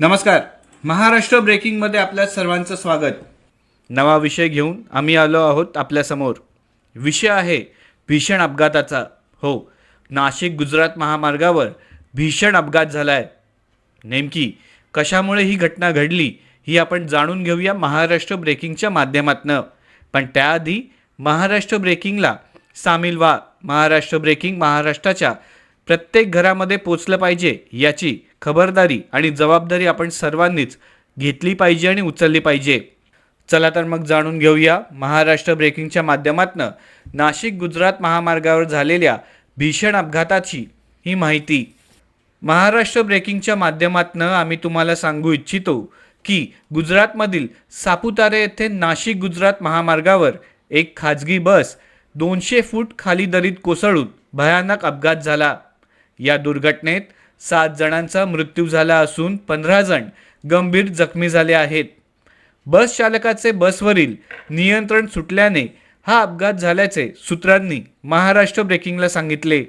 नमस्कार. महाराष्ट्र ब्रेकिंगमध्ये आपल्या सर्वांचं स्वागत. नवा विषय घेऊन आम्ही आलो आहोत आपल्यासमोर विषय आहे भीषण अपघाताचा. हो नाशिक गुजरात महामार्गावर भीषण अपघात झाला आहे नेमकी कशामुळे ही घटना घडली ही आपण जाणून घेऊया महाराष्ट्र ब्रेकिंगच्या माध्यमातनं. पण त्याआधी महाराष्ट्र ब्रेकिंगला सामील व्हा. महाराष्ट्र ब्रेकिंग महाराष्ट्राच्या प्रत्येक घरामध्ये पोचलं पाहिजे याची खबरदारी आणि जबाबदारी आपण सर्वांनीच घेतली पाहिजे आणि उचलली पाहिजे. चला तर मग जाणून घेऊया महाराष्ट्र ब्रेकिंगच्या माध्यमातनं नाशिक गुजरात महामार्गावर झालेल्या भीषण अपघाताची ही माहिती. महाराष्ट्र ब्रेकिंगच्या माध्यमातनं आम्ही तुम्हाला सांगू इच्छितो की गुजरातमधील सापुतारे येथे नाशिक गुजरात महामार्गावर एक खाजगी बस दोनशे फूट खाली दरीत कोसळून भयानक अपघात झाला. या दुर्घटनेत सात जणांचा मृत्यू झाला असून पंधरा जण गंभीर जखमी झाले आहेत. बस चालकाचे बसवरील नियंत्रण सुटल्याने हा अपघात झाल्याचे सूत्रांनी महाराष्ट्र ब्रेकिंगला सांगितले.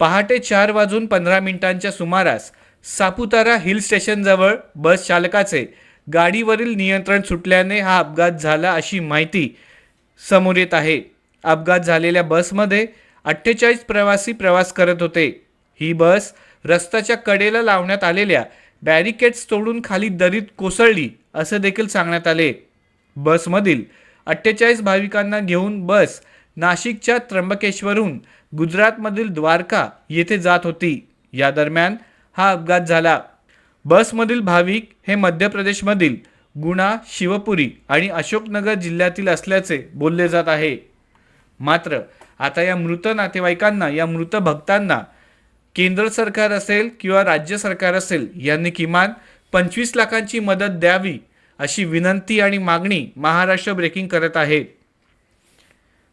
पहाटे चार वाजून पंधरा मिनिटांच्या सुमारास सापुतारा हिल स्टेशनजवळ बस चालकाचे गाडीवरील नियंत्रण सुटल्याने हा अपघात झाला अशी माहिती समोर येत आहे. अपघात झालेल्या बसमध्ये अठ्ठेचाळीस प्रवासी प्रवास करत होते. ही बस रस्त्याच्या कडेला लावण्यात आलेल्या बॅरिकेड्स तोडून खाली दरीत कोसळली असं देखील सांगण्यात आले. बसमधील अठ्ठेचाळीस भाविकांना घेऊन बस नाशिकच्या त्र्यंबकेश्वरहून गुजरातमधील द्वारका येथे जात होती. या दरम्यान हा अपघात झाला. बसमधील भाविक हे मध्य प्रदेशमधील गुणा शिवपुरी आणि अशोकनगर जिल्ह्यातील असल्याचे बोलले जात आहे. मात्र आता या मृत नातेवाईकांना या मृत भक्तांना केंद्र सरकार असेल किंवा राज्य सरकार असेल यांनी किमान पंचवीस लाखांची मदत द्यावी अशी विनंती आणि मागणी महाराष्ट्र ब्रेकिंग करत आहे.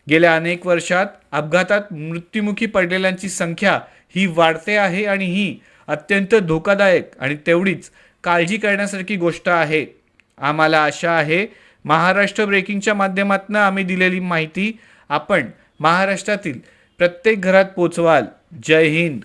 गेल्या अनेक वर्षात अपघातात मृत्युमुखी पडलेल्यांची संख्या ही वाढते आहे आणि ही अत्यंत धोकादायक आणि तेवढीच काळजी करण्यासारखी गोष्ट आहे. आम्हाला आशा आहे महाराष्ट्र ब्रेकिंगच्या माध्यमातून आम्ही दिलेली माहिती आपण महाराष्ट्रातील प्रत्येक घरात पोचवाल. जय हिंद.